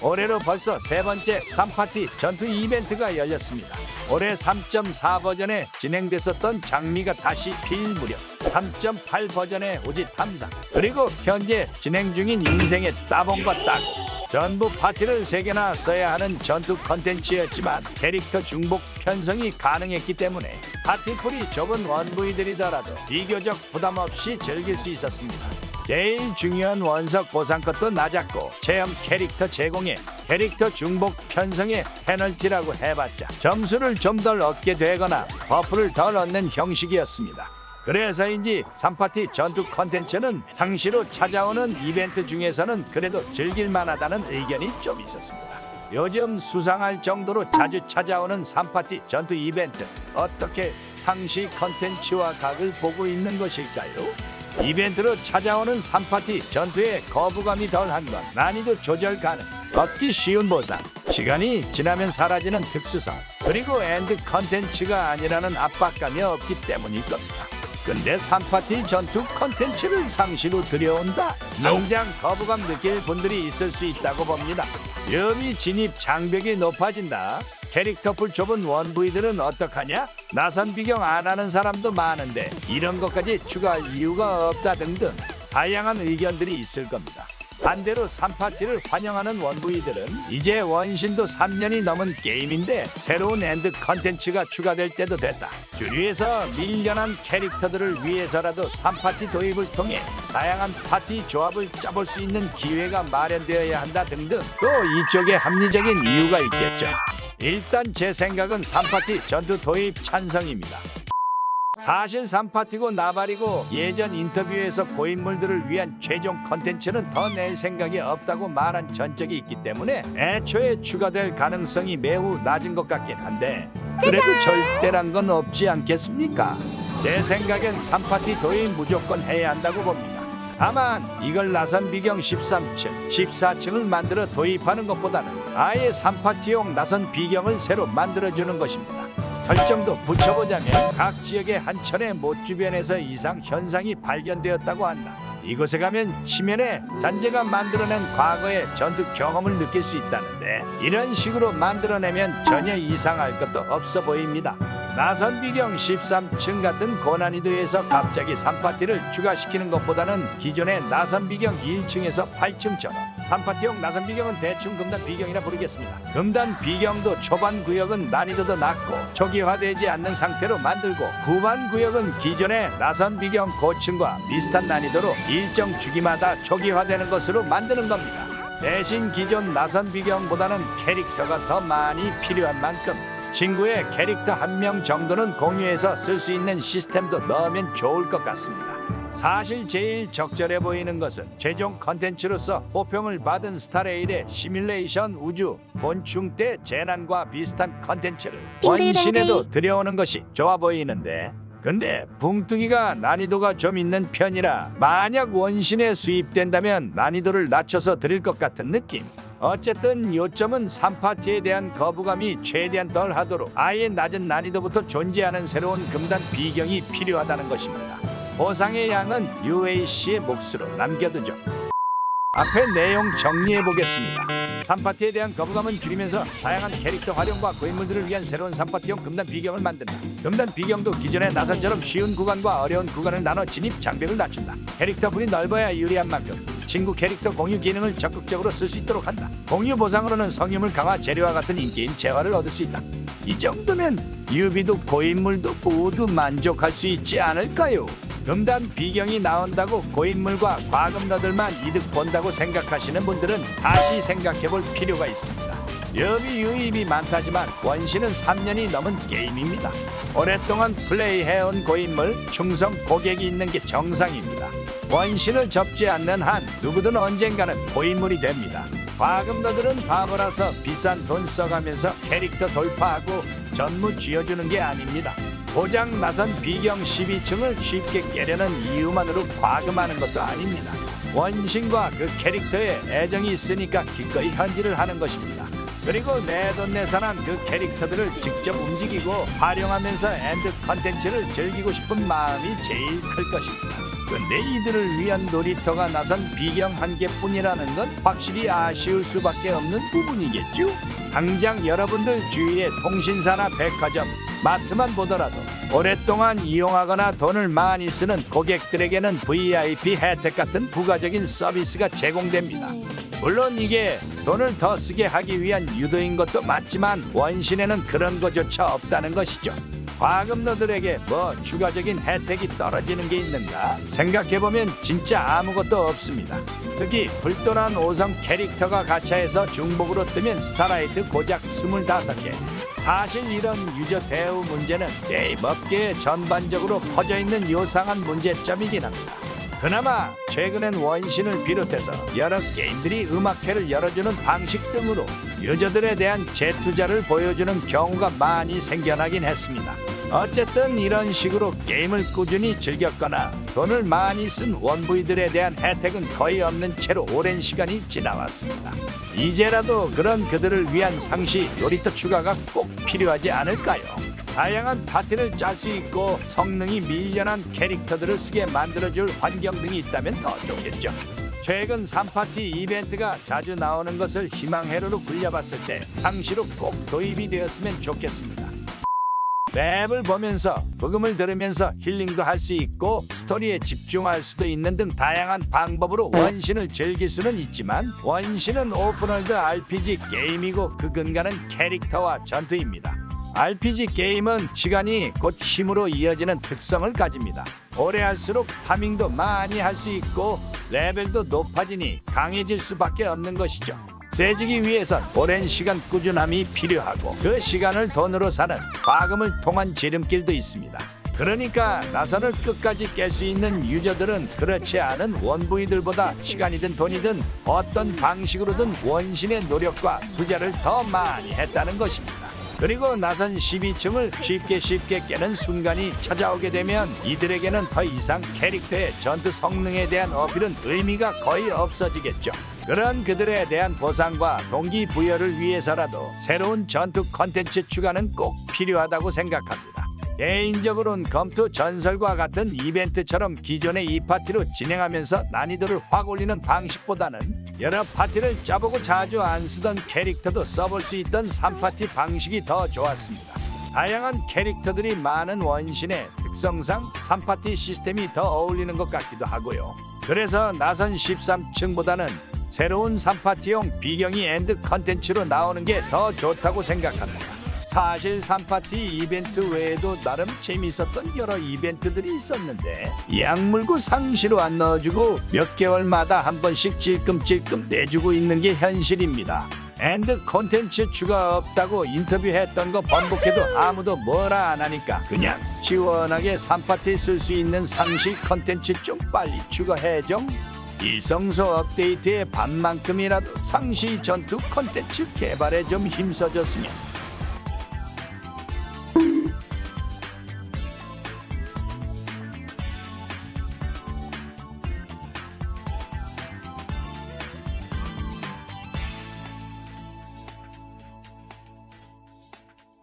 올해로 벌써 세 번째 3파티 전투 이벤트가 열렸습니다. 올해 3.4 버전에 진행됐었던 장미가 다시 필 무렵 3.8 버전의 오지 탐사 그리고 현재 진행 중인 인생의 따봉과 따고 전부 파티를 세개나 써야 하는 전투 컨텐츠였지만 캐릭터 중복 편성이 가능했기 때문에 파티풀이 좁은 원부이들이더라도 비교적 부담 없이 즐길 수 있었습니다. 제일 중요한 원석 보상 것도 낮았고 체험 캐릭터 제공에 캐릭터 중복 편성의 페널티라고 해봤자 점수를 좀 덜 얻게 되거나 버프를 덜 얻는 형식이었습니다. 그래서인지 3파티 전투 컨텐츠는 상시로 찾아오는 이벤트 중에서는 그래도 즐길 만하다는 의견이 좀 있었습니다. 요즘 수상할 정도로 자주 찾아오는 3파티 전투 이벤트 어떻게 상시 컨텐츠와 각을 보고 있는 것일까요? 이벤트로 찾아오는 3파티 전투에 거부감이 덜한 건 난이도 조절 가능. 얻기 쉬운 보상. 시간이 지나면 사라지는 특수성. 그리고 엔드 컨텐츠가 아니라는 압박감이 없기 때문일 겁니다. 근데 3파티 전투 컨텐츠를 상시로 들여온다. 당장 거부감 느낄 분들이 있을 수 있다고 봅니다. 여미 진입 장벽이 높아진다 캐릭터풀 좁은 원부이들은 어떡하냐? 나선 비경 안 하는 사람도 많은데 이런 것까지 추가할 이유가 없다 등등 다양한 의견들이 있을 겁니다. 반대로 3파티를 환영하는 원부이들은 이제 원신도 3년이 넘은 게임인데 새로운 엔드 컨텐츠가 추가될 때도 됐다. 주류에서 밀려난 캐릭터들을 위해서라도 3파티 도입을 통해 다양한 파티 조합을 짜볼 수 있는 기회가 마련되어야 한다 등등 또 이쪽에 합리적인 이유가 있겠죠. 일단 제 생각은 3파티 전투 도입 찬성입니다. 사실 3파티고 나발이고 예전 인터뷰에서 고인물들을 위한 최종 컨텐츠는 더 낼 생각이 없다고 말한 전적이 있기 때문에 애초에 추가될 가능성이 매우 낮은 것 같긴 한데 그래도 절대란 건 없지 않겠습니까? 제 생각엔 3파티 도입 무조건 해야 한다고 봅니다. 다만 이걸 나선 비경 13층, 14층을 만들어 도입하는 것보다는 아예 3파티용 나선 비경을 새로 만들어주는 것입니다. 설정도 붙여보자면 각 지역의 한 천의 못 주변에서 이상 현상이 발견되었다고 한다. 이곳에 가면 치면에 잔재가 만들어낸 과거의 전투 경험을 느낄 수 있다는데 이런 식으로 만들어내면 전혀 이상할 것도 없어 보입니다. 나선 비경 13층 같은 고난이도에서 갑자기 3파티를 추가시키는 것보다는 기존의 나선 비경 1층에서 8층처럼 3파티용 나선 비경은 대충 금단 비경이라 부르겠습니다. 금단 비경도 초반 구역은 난이도도 낮고 초기화되지 않는 상태로 만들고 후반 구역은 기존의 나선 비경 고층과 비슷한 난이도로 일정 주기마다 초기화되는 것으로 만드는 겁니다. 대신 기존 나선 비경보다는 캐릭터가 더 많이 필요한 만큼 친구의 캐릭터 한 명 정도는 공유해서 쓸 수 있는 시스템도 넣으면 좋을 것 같습니다. 사실 제일 적절해 보이는 것은 최종 컨텐츠로서 호평을 받은 스타레일의 시뮬레이션 우주 곤충 때 재난과 비슷한 컨텐츠를 원신에도 들여오는 것이 좋아 보이는데 근데 붕뜨기가 난이도가 좀 있는 편이라 만약 원신에 수입된다면 난이도를 낮춰서 드릴 것 같은 느낌 어쨌든 요점은 3파티에 대한 거부감이 최대한 덜 하도록 아예 낮은 난이도부터 존재하는 새로운 금단 비경이 필요하다는 것입니다. 보상의 양은 UAC의 몫으로 남겨두죠. 앞에 내용 정리해 보겠습니다. 3파티에 대한 거부감은 줄이면서 다양한 캐릭터 활용과 고인물들을 위한 새로운 3파티용 금단 비경을 만든다. 금단 비경도 기존의 나선처럼 쉬운 구간과 어려운 구간을 나눠 진입 장벽을 낮춘다. 캐릭터 풀이 넓어야 유리한 만큼 친구 캐릭터 공유 기능을 적극적으로 쓸 수 있도록 한다. 공유 보상으로는 성유물 강화 재료와 같은 인기인 재화를 얻을 수 있다. 이 정도면 유비도 고인물도 모두 만족할 수 있지 않을까요? 금단 비경이 나온다고 고인물과 과금러들만 이득 본다고 생각하시는 분들은 다시 생각해 볼 필요가 있습니다. 여비 유입이 많다지만 원신은 3년이 넘은 게임입니다. 오랫동안 플레이해온 고인물, 충성 고객이 있는 게 정상입니다. 원신을 접지 않는 한 누구든 언젠가는 고인물이 됩니다. 과금러들은 바보라서 비싼 돈 써가면서 캐릭터 돌파하고 전무 쥐어주는 게 아닙니다. 고장 나선 비경 12층을 쉽게 깨려는 이유만으로 과금하는 것도 아닙니다. 원신과 그 캐릭터에 애정이 있으니까 기꺼이 현질을 하는 것입니다. 그리고 내돈내산한 그 캐릭터들을 직접 움직이고 활용하면서 엔드 컨텐츠를 즐기고 싶은 마음이 제일 클 것입니다. 근데 이들을 위한 놀이터가 나선 비경 한 개뿐이라는 건 확실히 아쉬울 수밖에 없는 부분이겠죠. 당장 여러분들 주위의 통신사나 백화점, 마트만 보더라도 오랫동안 이용하거나 돈을 많이 쓰는 고객들에게는 VIP 혜택 같은 부가적인 서비스가 제공됩니다. 물론 이게 돈을 더 쓰게 하기 위한 유도인 것도 맞지만 원신에는 그런 거조차 없다는 것이죠. 과금러들에게 뭐 추가적인 혜택이 떨어지는 게 있는가? 생각해보면 진짜 아무것도 없습니다. 특히 불도난 5성 캐릭터가 가차해서 중복으로 뜨면 스타라이트 고작 25개. 사실 이런 유저 대우 문제는 게임 업계에 전반적으로 퍼져 있는 요상한 문제점이긴 합니다. 그나마 최근엔 원신을 비롯해서 여러 게임들이 음악회를 열어주는 방식 등으로 유저들에 대한 재투자를 보여주는 경우가 많이 생겨나긴 했습니다. 어쨌든 이런 식으로 게임을 꾸준히 즐겼거나 돈을 많이 쓴 원부이들에 대한 혜택은 거의 없는 채로 오랜 시간이 지나왔습니다. 이제라도 그런 그들을 위한 상시 놀이터 추가가 꼭 필요하지 않을까요? 다양한 파티를 짤 수 있고 성능이 밀려난 캐릭터들을 쓰게 만들어줄 환경 등이 있다면 더 좋겠죠. 최근 3파티 이벤트가 자주 나오는 것을 희망회로로 굴려봤을 때 상시로 꼭 도입이 되었으면 좋겠습니다. 맵을 보면서 복음을 들으면서 힐링도 할 수 있고 스토리에 집중할 수도 있는 등 다양한 방법으로 원신을 즐길 수는 있지만 원신은 오픈월드 RPG 게임이고 그 근간은 캐릭터와 전투입니다. RPG 게임은 시간이 곧 힘으로 이어지는 특성을 가집니다. 오래 할수록 파밍도 많이 할 수 있고 레벨도 높아지니 강해질 수밖에 없는 것이죠. 세지기 위해선 오랜 시간 꾸준함이 필요하고 그 시간을 돈으로 사는 과금을 통한 지름길도 있습니다. 그러니까 나선을 끝까지 깰 수 있는 유저들은 그렇지 않은 원부이들보다 시간이든 돈이든 어떤 방식으로든 원신의 노력과 투자를 더 많이 했다는 것입니다. 그리고 나선 12층을 쉽게 쉽게 깨는 순간이 찾아오게 되면 이들에게는 더 이상 캐릭터의 전투 성능에 대한 어필은 의미가 거의 없어지겠죠. 그런 그들에 대한 보상과 동기부여를 위해서라도 새로운 전투 컨텐츠 추가는 꼭 필요하다고 생각합니다. 개인적으로는 검투 전설과 같은 이벤트처럼 기존의 이 파티로 진행하면서 난이도를 확 올리는 방식보다는 여러 파티를 짜보고 자주 안 쓰던 캐릭터도 써볼 수 있던 3파티 방식이 더 좋았습니다. 다양한 캐릭터들이 많은 원신의 특성상 3파티 시스템이 더 어울리는 것 같기도 하고요. 그래서 나선 13층보다는 새로운 3파티용 비경이 엔드 컨텐츠로 나오는 게 더 좋다고 생각합니다. 사실 3파티 이벤트 외에도 나름 재밌었던 여러 이벤트들이 있었는데 약물고 상시로 안 넣어주고 몇 개월마다 한 번씩 찔끔찔끔 내주고 있는 게 현실입니다. 엔드 콘텐츠 추가 없다고 인터뷰했던 거 번복해도 아무도 뭐라 안 하니까 그냥 시원하게 3파티 쓸 수 있는 상시 콘텐츠 좀 빨리 추가해 좀. 이성소 업데이트의 반만큼이라도 상시 전투 콘텐츠 개발에 좀 힘써줬으면